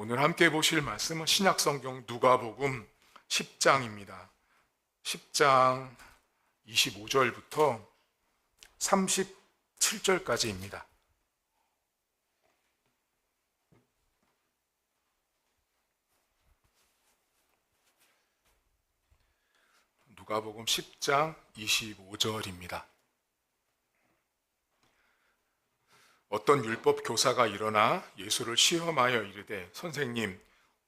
오늘 함께 보실 말씀은 신약성경 누가복음 10장입니다. 10장 25절부터 37절까지입니다. 누가복음 10장 25절입니다. 어떤 율법 교사가 일어나 예수를 시험하여 이르되 선생님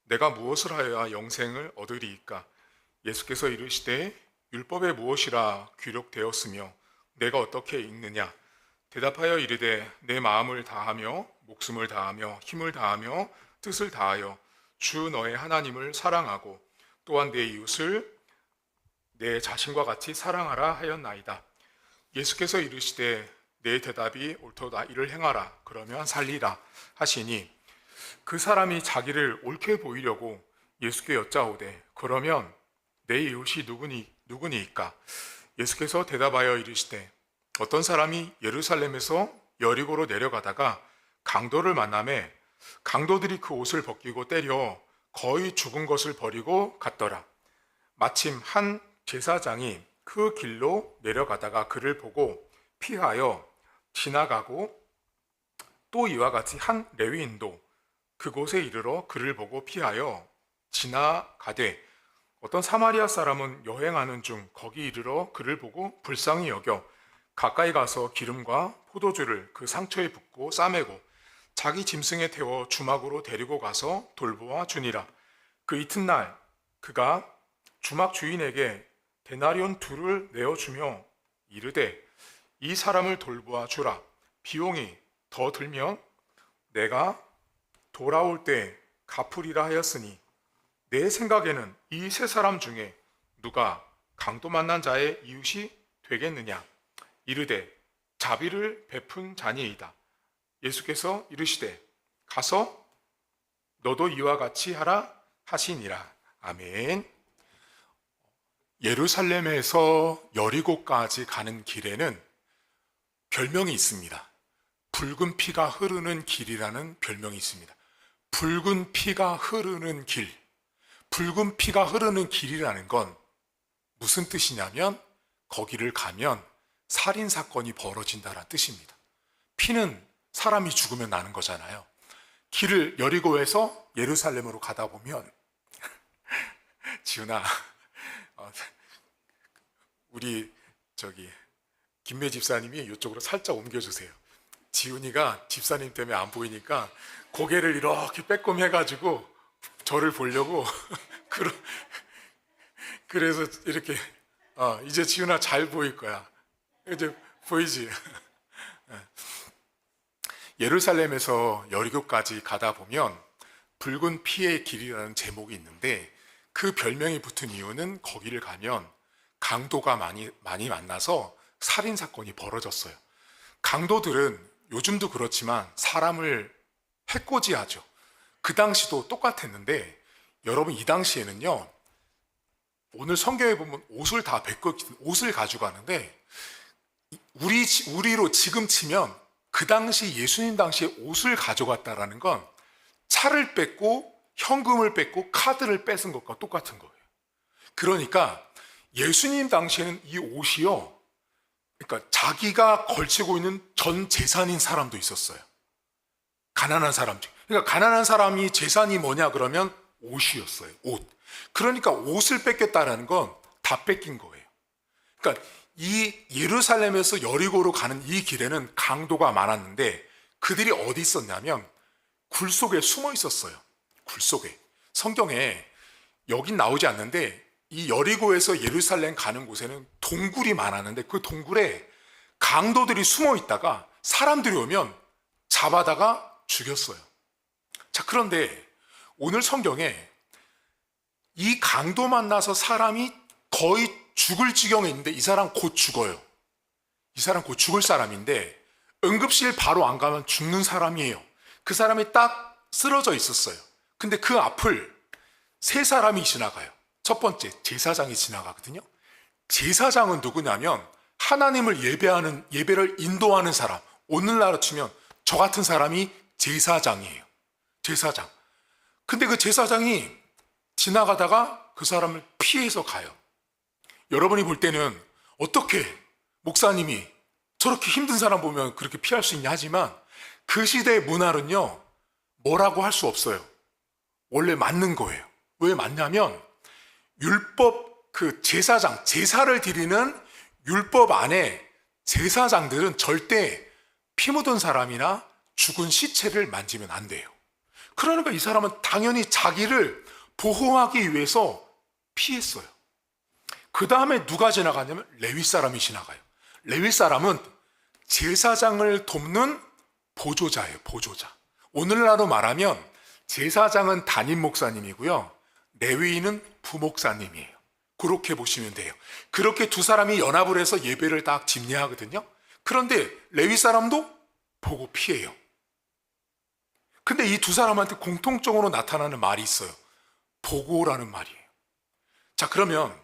내가 무엇을 하여야 영생을 얻으리이까 예수께서 이르시되 율법에 무엇이라 기록되었으며 내가 어떻게 읽느냐 대답하여 이르되 내 마음을 다하며 목숨을 다하며 힘을 다하며 뜻을 다하여 주 너의 하나님을 사랑하고 또한 내 이웃을 내 자신과 같이 사랑하라 하였나이다. 예수께서 이르시되 내 대답이 옳도다 이를 행하라. 그러면 살리라 하시니 그 사람이 자기를 옳게 보이려고 예수께 여짜오되 그러면 내 이웃이 누구니 누구니이까? 예수께서 대답하여 이르시되 어떤 사람이 예루살렘에서 여리고로 내려가다가 강도를 만남에 강도들이 그 옷을 벗기고 때려 거의 죽은 것을 버리고 갔더라. 마침 한 제사장이 그 길로 내려가다가 그를 보고 피하여 지나가고 또 이와 같이 한 레위인도 그곳에 이르러 그를 보고 피하여 지나가되 어떤 사마리아 사람은 여행하는 중 거기 이르러 그를 보고 불쌍히 여겨 가까이 가서 기름과 포도주를 그 상처에 붓고 싸매고 자기 짐승에 태워 주막으로 데리고 가서 돌보아 주니라. 그 이튿날 그가 주막 주인에게 데나리온 둘을 내어주며 이르되 이 사람을 돌보아 주라. 비용이 더 들면 내가 돌아올 때 갚으리라 하였으니 내 생각에는 이 세 사람 중에 누가 강도 만난 자의 이웃이 되겠느냐? 이르되 자비를 베푼 자니이다. 예수께서 이르시되 가서 너도 이와 같이 하라 하시니라. 아멘. 예루살렘에서 여리고까지 가는 길에는 별명이 있습니다. 붉은 피가 흐르는 길이라는 별명이 있습니다. 붉은 피가 흐르는 길. 붉은 피가 흐르는 길이라는 건 무슨 뜻이냐면 거기를 가면 살인 사건이 벌어진다는 뜻입니다. 피는 사람이 죽으면 나는 거잖아요. 길을 여리고에서 예루살렘으로 가다 보면 지훈아 어, 우리 저기 김매 집사님이 이쪽으로 살짝 옮겨주세요. 지훈이가 집사님 때문에 안 보이니까 고개를 이렇게 빼꼼해가지고 저를 보려고 그러, 그래서 이렇게 어, 이제 지훈아 잘 보일 거야. 이제 보이지? 예루살렘에서 여리고까지 가다 보면 붉은 피의 길이라는 제목이 있는데 그 별명이 붙은 이유는 거기를 가면 강도가 많이 많이 만나서 살인 사건이 벌어졌어요. 강도들은 요즘도 그렇지만 사람을 해코지하죠. 그 당시도 똑같았는데 여러분 이 당시에는요. 오늘 성경에 보면 옷을 다 벗고 옷을 가져가는데 우리 우리로 지금 치면 그 당시 예수님 당시에 옷을 가져갔다라는 건 차를 뺏고 현금을 뺏고 카드를 뺏은 것과 똑같은 거예요. 그러니까 예수님 당시에는 이 옷이요. 그러니까 자기가 걸치고 있는 전 재산인 사람도 있었어요. 가난한 사람 중. 그러니까 가난한 사람이 재산이 뭐냐 그러면 옷이었어요. 옷. 그러니까 옷을 뺏겼다라는 건 다 뺏긴 거예요. 그러니까 이 예루살렘에서 여리고로 가는 이 길에는 강도가 많았는데 그들이 어디 있었냐면 굴 속에 숨어 있었어요. 굴 속에. 성경에 여긴 나오지 않는데 이 여리고에서 예루살렘 가는 곳에는 동굴이 많았는데 그 동굴에 강도들이 숨어 있다가 사람들이 오면 잡아다가 죽였어요. 자, 그런데 오늘 성경에 이 강도 만나서 사람이 거의 죽을 지경에 있는데 이 사람 곧 죽어요. 이 사람 곧 죽을 사람인데 응급실 바로 안 가면 죽는 사람이에요. 그 사람이 딱 쓰러져 있었어요. 근데 그 앞을 세 사람이 지나가요. 첫 번째, 제사장이 지나가거든요. 제사장은 누구냐면 하나님을 예배하는, 예배를 인도하는 사람. 오늘날로 치면 저 같은 사람이 제사장이에요. 제사장. 근데 그 제사장이 지나가다가 그 사람을 피해서 가요. 여러분이 볼 때는 어떻게 목사님이 저렇게 힘든 사람 보면 그렇게 피할 수 있냐 하지만 그 시대의 문화는요, 뭐라고 할 수 없어요. 원래 맞는 거예요. 왜 맞냐면 율법 그 제사장, 제사를 드리는 율법 안에 제사장들은 절대 피 묻은 사람이나 죽은 시체를 만지면 안 돼요. 그러니까 이 사람은 당연히 자기를 보호하기 위해서 피했어요. 그 다음에 누가 지나가냐면 레위 사람이 지나가요. 레위 사람은 제사장을 돕는 보조자예요, 보조자. 오늘날로 말하면 제사장은 담임 목사님이고요. 레위인은 부목사님이에요. 그렇게 보시면 돼요. 그렇게 두 사람이 연합을 해서 예배를 딱 집례하거든요. 그런데 레위 사람도 보고 피해요. 근데 이 두 사람한테 공통적으로 나타나는 말이 있어요. 보고라는 말이에요. 자, 그러면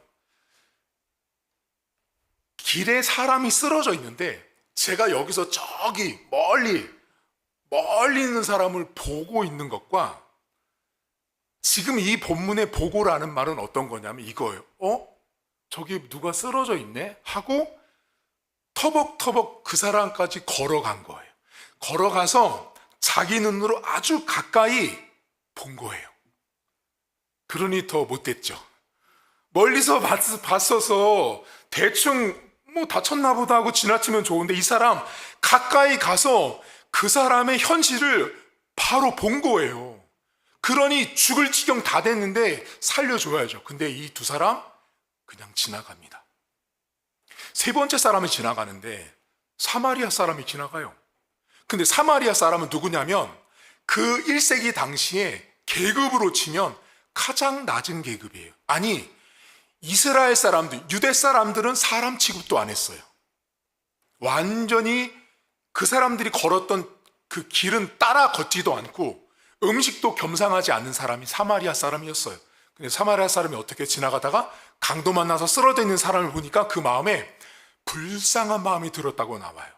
길에 사람이 쓰러져 있는데 제가 여기서 저기 멀리 멀리 있는 사람을 보고 있는 것과 지금 이 본문의 보고라는 말은 어떤 거냐면 이거예요. 어? 저기 누가 쓰러져 있네? 하고 터벅터벅 그 사람까지 걸어간 거예요. 걸어가서 자기 눈으로 아주 가까이 본 거예요. 그러니 더 못됐죠. 멀리서 봤, 봤어서 대충 뭐 다쳤나 보다 하고 지나치면 좋은데 이 사람 가까이 가서 그 사람의 현실을 바로 본 거예요. 그러니 죽을 지경 다 됐는데 살려줘야죠. 근데 이 두 사람 그냥 지나갑니다. 세 번째 사람이 지나가는데 사마리아 사람이 지나가요. 근데 사마리아 사람은 누구냐면 그 1세기 당시에 계급으로 치면 가장 낮은 계급이에요. 아니, 이스라엘 사람들, 유대 사람들은 사람 취급도 안 했어요. 완전히 그 사람들이 걸었던 그 길은 따라 걷지도 않고 음식도 겸상하지 않는 사람이 사마리아 사람이었어요. 근데 사마리아 사람이 어떻게 지나가다가 강도 만나서 쓰러져 있는 사람을 보니까 그 마음에 불쌍한 마음이 들었다고 나와요.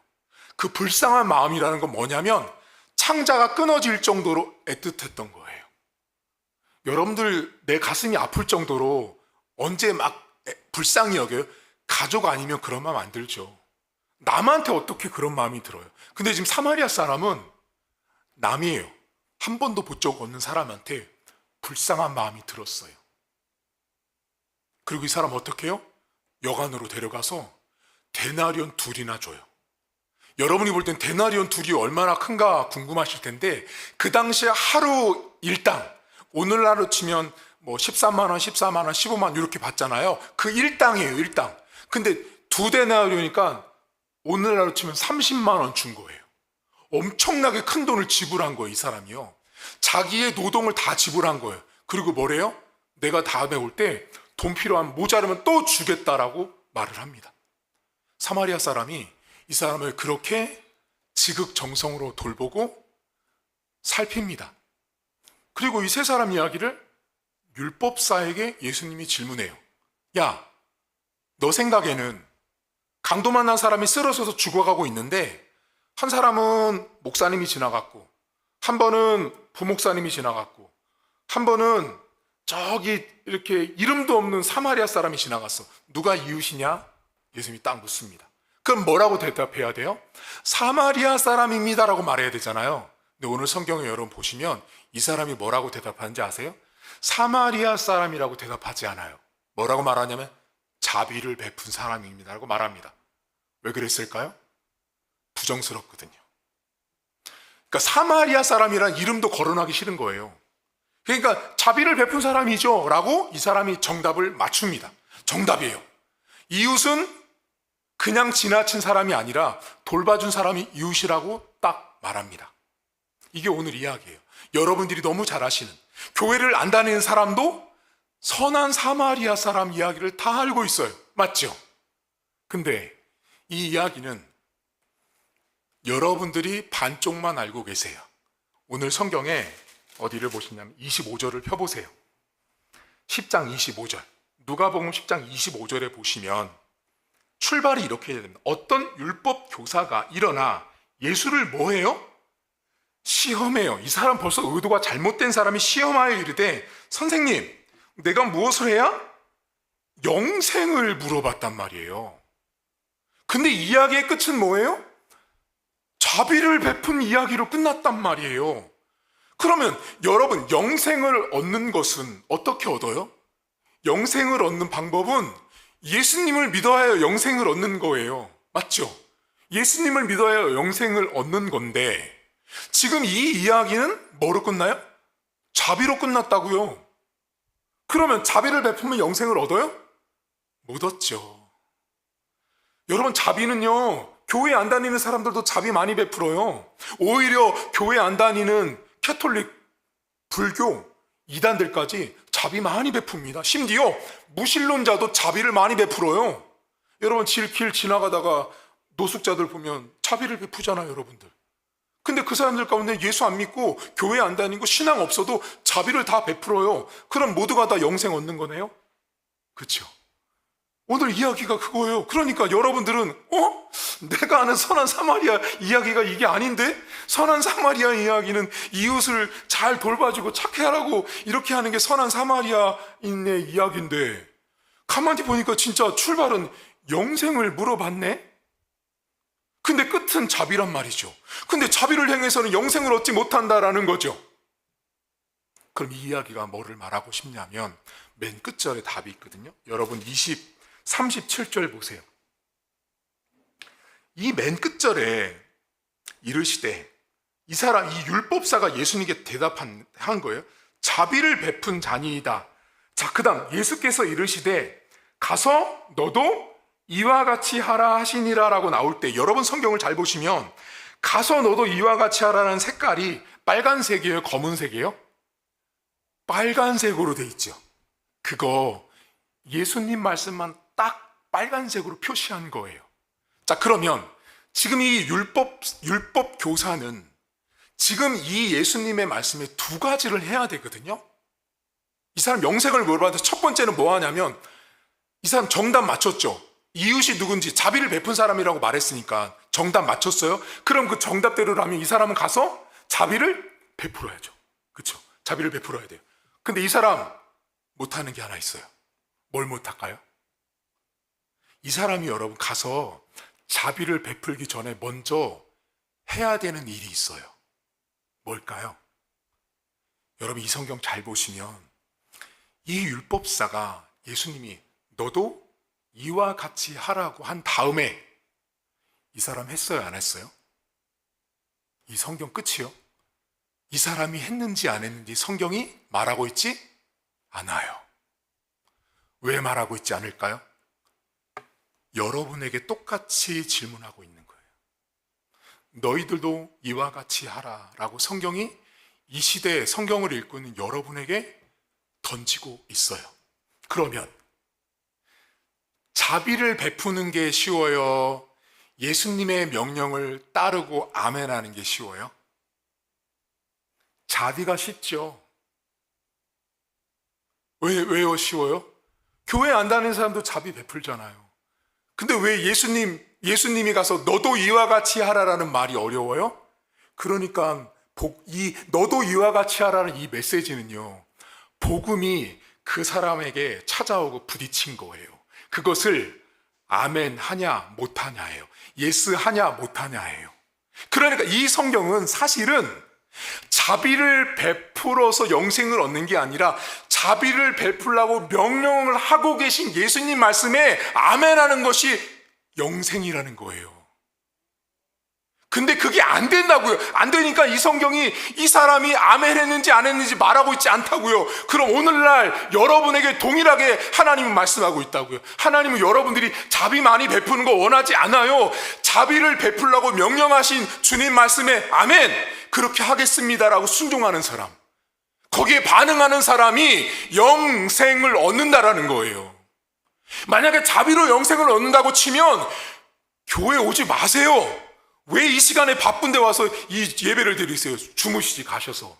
그 불쌍한 마음이라는 건 뭐냐면 창자가 끊어질 정도로 애틋했던 거예요. 여러분들 내 가슴이 아플 정도로 언제 막 애- 불쌍히 여겨요? 가족 아니면 그런 마음 안 들죠. 남한테 어떻게 그런 마음이 들어요? 근데 지금 사마리아 사람은 남이에요. 한 번도 본 적 없는 사람한테 불쌍한 마음이 들었어요. 그리고 이 사람 어떻게 해요? 여관으로 데려가서 데나리온 둘이나 줘요. 여러분이 볼땐 데나리온 둘이 얼마나 큰가 궁금하실 텐데 그 당시에 하루 일당 오늘날로 치면 뭐 13만 원, 14만 원, 15만 원 이렇게 받잖아요. 그 일당이에요, 일당. 근데 두 데나리오니까 오늘날로 치면 30만 원 준 거예요. 엄청나게 큰 돈을 지불한 거예요, 이 사람이요. 자기의 노동을 다 지불한 거예요. 그리고 뭐래요? 내가 다음에 올 때 돈 필요하면 모자르면 또 주겠다라고 말을 합니다. 사마리아 사람이 이 사람을 그렇게 지극정성으로 돌보고 살핍니다. 그리고 이 세 사람 이야기를 율법사에게 예수님이 질문해요. 야, 너 생각에는 강도 만난 사람이 쓰러져서 죽어가고 있는데 한 사람은 목사님이 지나갔고 한 번은 부목사님이 지나갔고 한 번은 저기 이렇게 이름도 없는 사마리아 사람이 지나갔어. 누가 이웃이냐? 예수님이 딱 묻습니다. 그럼 뭐라고 대답해야 돼요? 사마리아 사람입니다라고 말해야 되잖아요. 근데 오늘 성경에 여러분 보시면 이 사람이 뭐라고 대답하는지 아세요? 사마리아 사람이라고 대답하지 않아요. 뭐라고 말하냐면 자비를 베푼 사람입니다라고 말합니다. 왜 그랬을까요? 부정스럽거든요. 그러니까 사마리아 사람이란 이름도 거론하기 싫은 거예요. 그러니까 자비를 베푼 사람이죠. 라고 이 사람이 정답을 맞춥니다. 정답이에요. 이웃은 그냥 지나친 사람이 아니라 돌봐준 사람이 이웃이라고 딱 말합니다. 이게 오늘 이야기예요. 여러분들이 너무 잘 아시는 교회를 안 다니는 사람도 선한 사마리아 사람 이야기를 다 알고 있어요. 맞죠? 근데 이 이야기는 여러분들이 반쪽만 알고 계세요. 오늘 성경에 어디를 보시냐면 25절을 펴보세요. 10장 25절. 누가복음 10장 25절에 보시면 출발이 이렇게 됩니다. 어떤 율법 교사가 일어나 예수를 뭐 해요? 시험해요. 이 사람 벌써 의도가 잘못된 사람이 시험하여 이르되 선생님, 내가 무엇을 해야? 영생을 물어봤단 말이에요. 근데 이야기의 끝은 뭐예요? 자비를 베푼 이야기로 끝났단 말이에요. 그러면 여러분, 영생을 얻는 것은 어떻게 얻어요? 영생을 얻는 방법은 예수님을 믿어야 영생을 얻는 거예요. 맞죠? 예수님을 믿어야 영생을 얻는 건데, 지금 이 이야기는 뭐로 끝나요? 자비로 끝났다고요. 그러면 자비를 베푸면 영생을 얻어요? 못 얻죠. 여러분, 자비는요, 교회 안 다니는 사람들도 자비 많이 베풀어요. 오히려 교회 안 다니는 캐톨릭, 불교, 이단들까지 자비 많이 베풉니다. 심지어 무신론자도 자비를 많이 베풀어요. 여러분, 길, 길 지나가다가 노숙자들 보면 자비를 베푸잖아요, 여러분들. 근데 그 사람들 가운데 예수 안 믿고 교회 안 다니고 신앙 없어도 자비를 다 베풀어요. 그럼 모두가 다 영생 얻는 거네요? 그렇죠? 오늘 이야기가 그거예요. 그러니까 여러분들은 어? 내가 아는 선한 사마리아 이야기가 이게 아닌데? 선한 사마리아 이야기는 이웃을 잘 돌봐주고 착해 하라고 이렇게 하는 게 선한 사마리아인의 이야기인데 가만히 보니까 진짜 출발은 영생을 물어봤네? 근데 끝은 자비란 말이죠. 근데 자비를 행해서는 영생을 얻지 못한다라는 거죠. 그럼 이 이야기가 뭐를 말하고 싶냐면 맨 끝절에 답이 있거든요. 여러분 20, 37절 보세요. 이 맨 끝절에 이르시되 이 사람 이 율법사가 예수님께 대답한 한 거예요. 자비를 베푼 자니이다. 자, 그다음 예수께서 이르시되 가서 너도 이와 같이 하라 하시니라라고 나올 때 여러분 성경을 잘 보시면 가서 너도 이와 같이 하라는 색깔이 빨간색이에요, 검은색이에요? 빨간색으로 돼 있죠. 그거 예수님 말씀만 딱 빨간색으로 표시한 거예요. 자, 그러면 지금 이 율법, 율법 교사는 지금 이 예수님의 말씀에 두 가지를 해야 되거든요. 이 사람 영생을 물어봤는데 첫 번째는 뭐 하냐면 이 사람 정답 맞췄죠. 이웃이 누군지 자비를 베푼 사람이라고 말했으니까 정답 맞췄어요. 그럼 그 정답대로라면 이 사람은 가서 자비를 베풀어야죠. 그렇죠? 자비를 베풀어야 돼요. 근데 이 사람 못하는 게 하나 있어요. 뭘 못할까요? 이 사람이 여러분 가서 자비를 베풀기 전에 먼저 해야 되는 일이 있어요. 뭘까요? 여러분 이 성경 잘 보시면 이 율법사가 예수님이 너도 이와 같이 하라고 한 다음에 이 사람 했어요, 안 했어요? 이 성경 끝이요? 이 사람이 했는지 안 했는지 성경이 말하고 있지 않아요. 왜 말하고 있지 않을까요? 여러분에게 똑같이 질문하고 있는 거예요. 너희들도 이와 같이 하라 라고 성경이 이 시대에 성경을 읽고 있는 여러분에게 던지고 있어요. 그러면 자비를 베푸는 게 쉬워요? 예수님의 명령을 따르고 아멘하는 게 쉬워요? 자비가 쉽죠. 왜, 왜요 쉬워요? 교회 안 다니는 사람도 자비 베풀잖아요. 근데 왜 예수님, 예수님이 가서 너도 이와 같이 하라라는 말이 어려워요? 그러니까 복, 이, 너도 이와 같이 하라는 이 메시지는요, 복음이 그 사람에게 찾아오고 부딪힌 거예요. 그것을 아멘 하냐, 못하냐예요. 예스 하냐, 못하냐예요. 그러니까 이 성경은 사실은 자비를 베풀어서 영생을 얻는 게 아니라 자비를 베풀라고 명령을 하고 계신 예수님 말씀에 아멘하는 것이 영생이라는 거예요. 근데 그게 안 된다고요. 안 되니까 이 성경이 이 사람이 아멘 했는지 안 했는지 말하고 있지 않다고요. 그럼 오늘날 여러분에게 동일하게 하나님은 말씀하고 있다고요. 하나님은 여러분들이 자비 많이 베푸는 거 원하지 않아요. 자비를 베풀라고 명령하신 주님 말씀에 아멘! 그렇게 하겠습니다라고 순종하는 사람. 거기에 반응하는 사람이 영생을 얻는다라는 거예요. 만약에 자비로 영생을 얻는다고 치면 교회 오지 마세요. 왜 이 시간에 바쁜데 와서 이 예배를 드리세요? 주무시지 가셔서.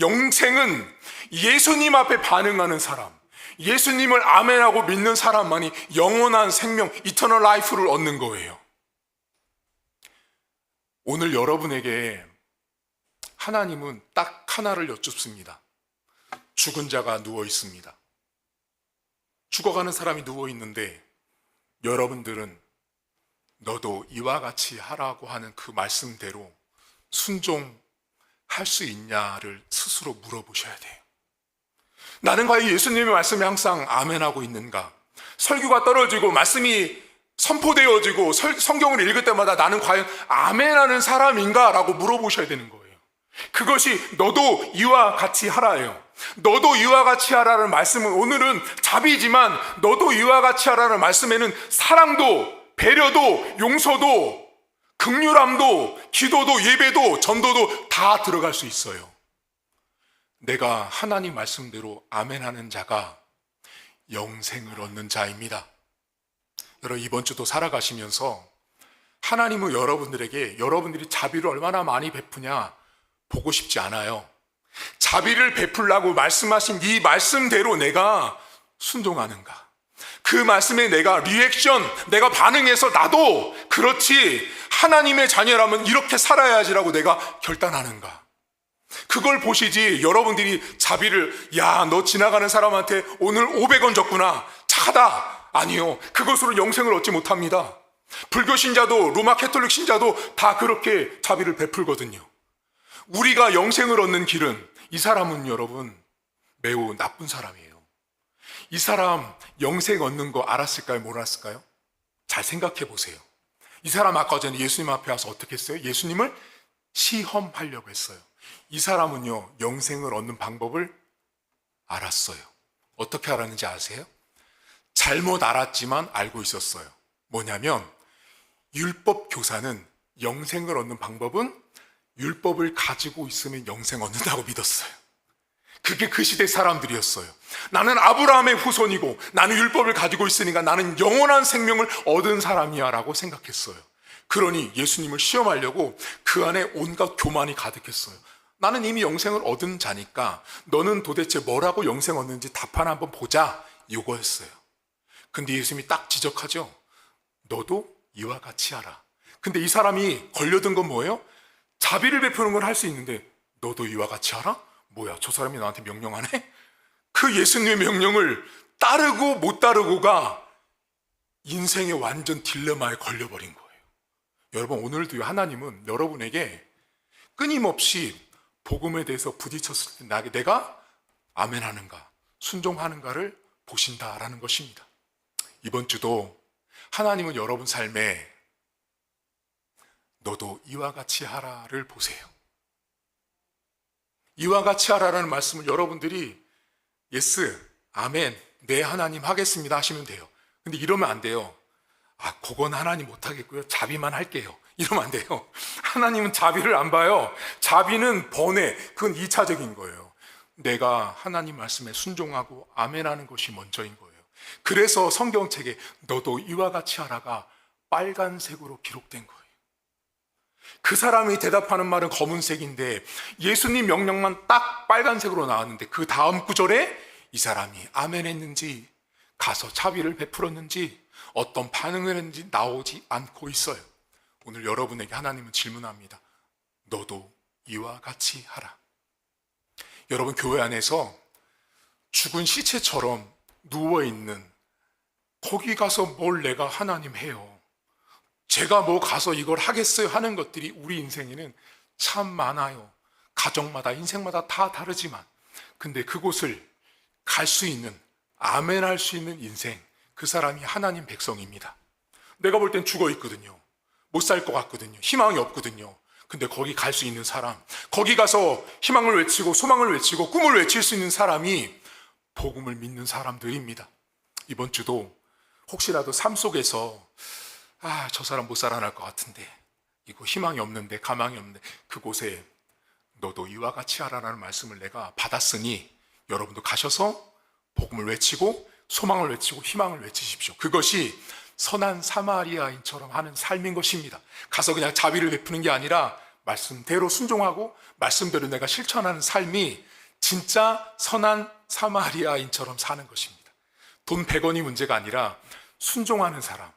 영생은 예수님 앞에 반응하는 사람, 예수님을 아멘하고 믿는 사람만이 영원한 생명, 이터널 라이프를 얻는 거예요. 오늘 여러분에게 하나님은 딱 하나를 여쭙습니다. 죽은 자가 누워 있습니다. 죽어가는 사람이 누워 있는데 여러분들은 너도 이와 같이 하라고 하는 그 말씀대로 순종할 수 있냐를 스스로 물어보셔야 돼요. 나는 과연 예수님의 말씀에 항상 아멘하고 있는가? 설교가 떨어지고 말씀이 선포되어지고 설- 성경을 읽을 때마다 나는 과연 아멘하는 사람인가? 라고 물어보셔야 되는 거예요. 그것이 너도 이와 같이 하라예요. 너도 이와 같이 하라는 말씀은 오늘은 자비지만 너도 이와 같이 하라는 말씀에는 사랑도 배려도 용서도 극률함도 기도도 예배도 전도도 다 들어갈 수 있어요. 내가 하나님 말씀대로 아멘하는 자가 영생을 얻는 자입니다. 여러분 이번 주도 살아가시면서 하나님은 여러분들에게 여러분들이 자비를 얼마나 많이 베푸냐 보고 싶지 않아요. 자비를 베풀라고 말씀하신 이 말씀대로 내가 순종하는가? 그 말씀에 내가 리액션, 내가 반응해서 나도 그렇지 하나님의 자녀라면 이렇게 살아야지라고 내가 결단하는가? 그걸 보시지 여러분들이 자비를 야 너 지나가는 사람한테 오늘 500원 줬구나 착하다 아니요 그것으로 영생을 얻지 못합니다 불교 신자도 로마 캐톨릭 신자도 다 그렇게 자비를 베풀거든요 우리가 영생을 얻는 길은 이 사람은 여러분 매우 나쁜 사람이에요 이 사람 영생 얻는 거 알았을까요 몰랐을까요 잘 생각해 보세요 이 사람 아까 전에 예수님 앞에 와서 어떻게 했어요 예수님을 시험하려고 했어요 이 사람은요, 영생을 얻는 방법을 알았어요. 어떻게 알았는지 아세요? 잘못 알았지만 알고 있었어요. 뭐냐면, 율법 교사는 영생을 얻는 방법은 율법을 가지고 있으면 영생 얻는다고 믿었어요. 그게 그 시대 사람들이었어요. 나는 아브라함의 후손이고 나는 율법을 가지고 있으니까 나는 영원한 생명을 얻은 사람이야 라고 생각했어요. 그러니 예수님을 시험하려고 그 안에 온갖 교만이 가득했어요. 나는 이미 영생을 얻은 자니까 너는 도대체 뭐라고 영생 얻는지 답 하나 한번 보자. 이거였어요. 근데 예수님이 딱 지적하죠. 너도 이와 같이 하라. 근데 이 사람이 걸려든 건 뭐예요? 자비를 베푸는 건 할 수 있는데 너도 이와 같이 하라? 뭐야, 저 사람이 나한테 명령하네? 그 예수님의 명령을 따르고 못 따르고가 인생의 완전 딜레마에 걸려버린 거예요. 여러분, 오늘도 하나님은 여러분에게 끊임없이 복음에 대해서 부딪혔을 때 나게 내가 아멘하는가, 순종하는가를 보신다라는 것입니다. 이번 주도 하나님은 여러분 삶에 너도 이와 같이 하라를 보세요. 이와 같이 하라라는 말씀을 여러분들이 예스, 아멘, 네 하나님 하겠습니다 하시면 돼요. 근데 이러면 안 돼요. 아, 그건 하나님 못 하겠고요. 자비만 할게요. 이러면 안 돼요. 하나님은 자비를 안 봐요. 자비는 번외, 그건 2차적인 거예요. 내가 하나님 말씀에 순종하고 아멘하는 것이 먼저인 거예요. 그래서 성경책에 너도 이와 같이 하라가 빨간색으로 기록된 거예요. 그 사람이 대답하는 말은 검은색인데 예수님 명령만 딱 빨간색으로 나왔는데 그 다음 구절에 이 사람이 아멘 했는지 가서 자비를 베풀었는지 어떤 반응을 했는지 나오지 않고 있어요. 오늘 여러분에게 하나님은 질문합니다. 너도 이와 같이 하라. 여러분 교회 안에서 죽은 시체처럼 누워 있는 거기 가서 뭘 내가 하나님 해요. 제가 뭐 가서 이걸 하겠어요 하는 것들이 우리 인생에는 참 많아요. 가정마다 인생마다 다 다르지만 근데 그곳을 갈 수 있는 아멘 할 수 있는 인생 그 사람이 하나님 백성입니다. 내가 볼 땐 죽어 있거든요. 못 살 것 같거든요. 희망이 없거든요. 근데 거기 갈 수 있는 사람, 거기 가서 희망을 외치고 소망을 외치고 꿈을 외칠 수 있는 사람이 복음을 믿는 사람들입니다. 이번 주도 혹시라도 삶 속에서 아, 저 사람 못 살아날 것 같은데 이거 희망이 없는데 가망이 없는데 그곳에 너도 이와 같이 하라는 말씀을 내가 받았으니 여러분도 가셔서 복음을 외치고 소망을 외치고 희망을 외치십시오. 그것이 선한 사마리아인처럼 하는 삶인 것입니다. 가서 그냥 자비를 베푸는 게 아니라 말씀대로 순종하고 말씀대로 내가 실천하는 삶이 진짜 선한 사마리아인처럼 사는 것입니다. 돈 100원이 문제가 아니라 순종하는 사람.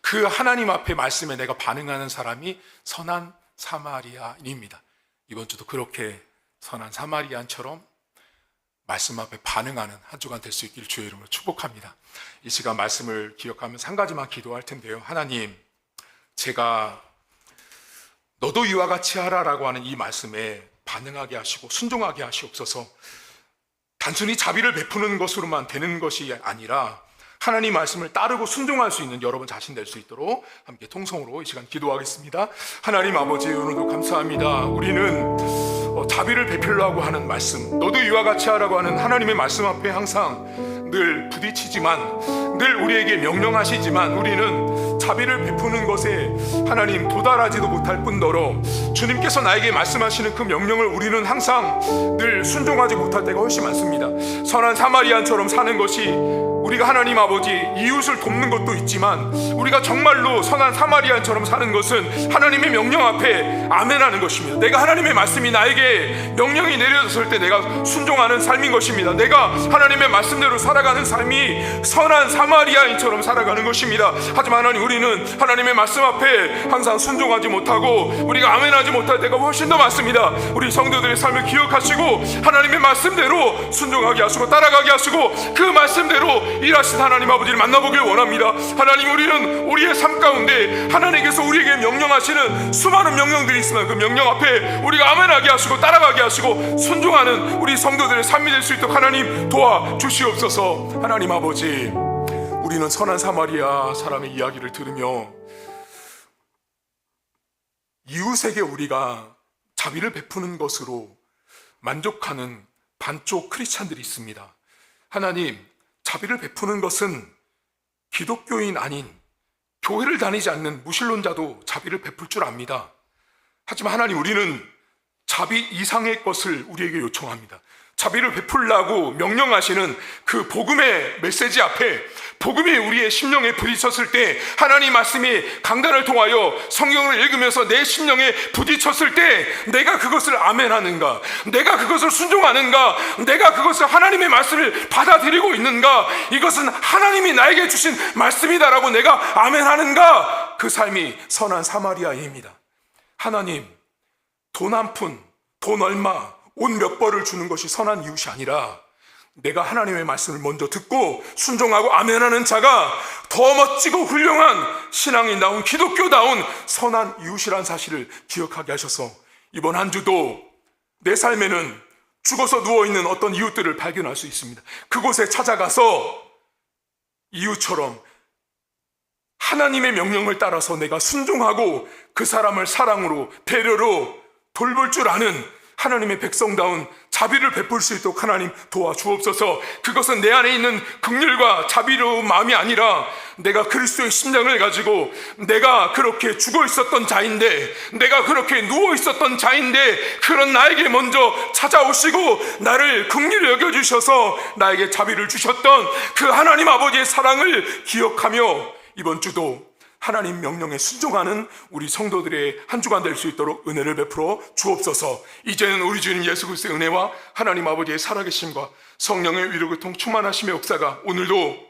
그 하나님 앞에 말씀에 내가 반응하는 사람이 선한 사마리아인입니다. 이번 주도 그렇게 선한 사마리안처럼 말씀 앞에 반응하는 한 주간 될 수 있길 주의 이름으로 축복합니다. 이 시간 말씀을 기억하면서 한 가지만 기도할 텐데요. 하나님, 제가 너도 이와 같이 하라라고 하는 이 말씀에 반응하게 하시고 순종하게 하시옵소서. 단순히 자비를 베푸는 것으로만 되는 것이 아니라 하나님 말씀을 따르고 순종할 수 있는 여러분 자신 될 수 있도록 함께 통성으로 이 시간 기도하겠습니다. 하나님 아버지 오늘도 감사합니다. 우리는 어, 자비를 베풀라고 하는 말씀, 너도 이와 같이 하라고 하는 하나님의 말씀 앞에 항상 늘 부딪히지만 늘 우리에게 명령하시지만 우리는 자비를 베푸는 것에 하나님 도달하지도 못할 뿐더러 주님께서 나에게 말씀하시는 그 명령을 우리는 항상 늘 순종하지 못할 때가 훨씬 많습니다. 선한 사마리안처럼 사는 것이 우리가 하나님 아버지 이웃을 돕는 것도 있지만 우리가 정말로 선한 사마리안처럼 사는 것은 하나님의 명령 앞에 아멘하는 것입니다. 내가 하나님의 말씀이 나에게 명령이 내려졌을 때 내가 순종하는 삶인 것입니다. 내가 하나님의 말씀대로 살아가는 삶이 선한 사마리아인처럼 살아가는 것입니다. 하지만 하나님 우리는 하나님의 말씀 앞에 항상 순종하지 못하고 우리가 아멘하지 못할 때가 훨씬 더 많습니다. 우리 성도들의 삶을 기억하시고 하나님의 말씀대로 순종하게 하시고 따라가게 하시고 그 말씀대로 일하신 하나님 아버지를 만나보길 원합니다. 하나님 우리는 우리의 삶 가운데 하나님께서 우리에게 명령하시는 수많은 명령들이 있으면 그 명령 앞에 우리가 아멘하게 하시고 따라가게 하시고 순종하는 우리 성도들의 삶이 될 수 있도록 하나님 도와 주시옵소서. 하나님 아버지 우리는 선한 사마리아 사람의 이야기를 들으며 이웃에게 우리가 자비를 베푸는 것으로 만족하는 반쪽 크리스찬들이 있습니다. 하나님, 자비를 베푸는 것은 기독교인 아닌 교회를 다니지 않는 무신론자도 자비를 베풀 줄 압니다. 하지만 하나님 우리는 자비 이상의 것을 우리에게 요청합니다. 자비를 베풀라고 명령하시는 그 복음의 메시지 앞에 복음이 우리의 심령에 부딪혔을 때 하나님 말씀이 강단을 통하여 성경을 읽으면서 내 심령에 부딪혔을 때 내가 그것을 아멘하는가? 내가 그것을 순종하는가? 내가 그것을 하나님의 말씀을 받아들이고 있는가? 이것은 하나님이 나에게 주신 말씀이다라고 내가 아멘하는가? 그 삶이 선한 사마리아입니다. 하나님 돈 한 푼, 돈 얼마, 옷 몇 벌을 주는 것이 선한 이웃이 아니라 내가 하나님의 말씀을 먼저 듣고 순종하고 아멘하는 자가 더 멋지고 훌륭한 신앙이 나온 기독교다운 선한 이웃이란 사실을 기억하게 하셔서 이번 한 주도 내 삶에는 죽어서 누워있는 어떤 이웃들을 발견할 수 있습니다. 그곳에 찾아가서 이웃처럼 하나님의 명령을 따라서 내가 순종하고 그 사람을 사랑으로 배려로 돌볼 줄 아는 하나님의 백성다운 자비를 베풀 수 있도록 하나님 도와주옵소서. 그것은 내 안에 있는 극률과 자비로운 마음이 아니라 내가 그리스도의 심장을 가지고 내가 그렇게 죽어 있었던 자인데 내가 그렇게 누워 있었던 자인데 그런 나에게 먼저 찾아오시고 나를 극률히 여겨 주셔서 나에게 자비를 주셨던 그 하나님 아버지의 사랑을 기억하며 이번 주도 하나님 명령에 순종하는 우리 성도들의 한 주간 될 수 있도록 은혜를 베풀어 주옵소서. 이제는 우리 주님 예수 그리스도의 은혜와 하나님 아버지의 살아계심과 성령의 위로교통 충만하심의 역사가 오늘도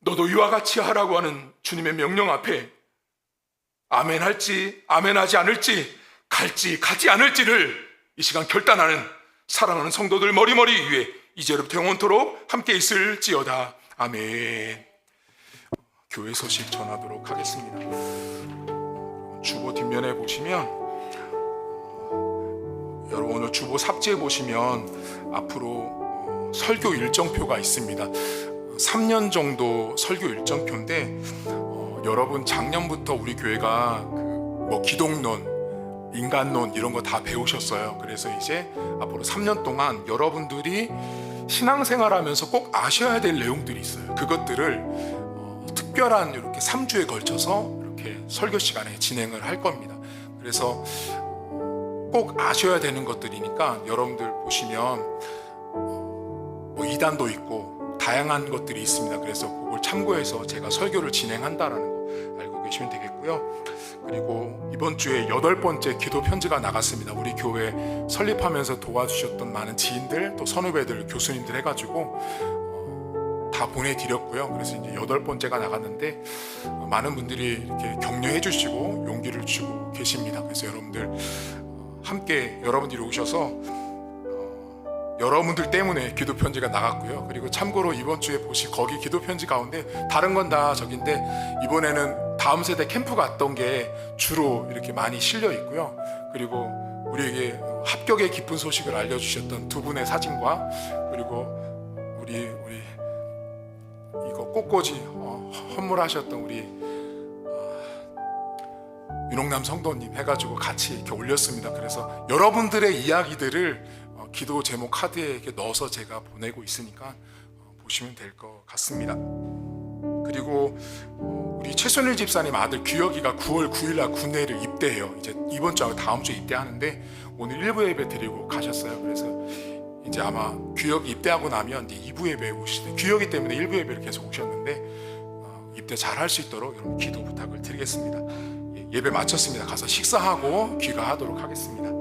너도 이와 같이 하라고 하는 주님의 명령 앞에 아멘 할지 아멘 하지 않을지 갈지 가지 않을지를 이 시간 결단하는 사랑하는 성도들 머리머리 위에 이제로부터 영원토록 함께 있을지어다. 아멘. 교회 소식 전하도록 하겠습니다. 주보 뒷면에 보시면 여러분 오늘 주보 삽지에 보시면 앞으로 어, 설교 일정표가 있습니다. 3년 정도 설교 일정표인데 어, 여러분 작년부터 우리 교회가 그 뭐 기독론, 인간론 이런 거 다 배우셨어요. 그래서 이제 앞으로 3년 동안 여러분들이 신앙생활하면서 꼭 아셔야 될 내용들이 있어요. 그것들을 어, 특별한 이렇게 3주에 걸쳐서 이렇게 설교 시간에 진행을 할 겁니다. 그래서 꼭 아셔야 되는 것들이니까 여러분들 보시면 어, 뭐 이단도 있고 다양한 것들이 있습니다. 그래서 그걸 참고해서 제가 설교를 진행한다라는 거 알고 계시면 되겠고요. 그리고 이번 주에 여덟 번째 기도 편지가 나갔습니다. 우리 교회 설립하면서 도와주셨던 많은 지인들, 또 선후배들, 교수님들 해가지고 어, 다 보내드렸고요. 그래서 이제 여덟 번째가 나갔는데 어, 많은 분들이 이렇게 격려해 주시고 용기를 주고 계십니다. 그래서 여러분들 어, 함께 여러분들이 오셔서 어, 여러분들 때문에 기도 편지가 나갔고요. 그리고 참고로 이번 주에 보시 거기 기도 편지 가운데 다른 건 다 저긴데 이번에는 다음 세대 캠프 갔던 게 주로 이렇게 많이 실려 있고요. 그리고 우리에게 합격의 기쁜 소식을 알려주셨던 두 분의 사진과 그리고 우리 꽃꽂이 어, 헌물하셨던 우리 어, 윤홍남 성도님 해가지고 같이 이렇게 올렸습니다. 그래서 여러분들의 이야기들을 어, 기도 제목 카드에 넣어서 제가 보내고 있으니까 어, 보시면 될 것 같습니다. 그리고 어, 우리 최순일 집사님 아들 규혁이가 9월 9일날 군대를 입대해요. 이제 이번 주하고 다음 주에 입대하는데 오늘 1부 예배 드리고 가셨어요. 그래서 이제 아마 규혁이 입대하고 나면 이제 2부 예배 오시대. 규혁이 때문에 1부 예배를 계속 오셨는데 어, 입대 잘 할 수 있도록 여러분 기도 부탁을 드리겠습니다. 예, 예배 마쳤습니다. 가서 식사하고 귀가하도록 하겠습니다.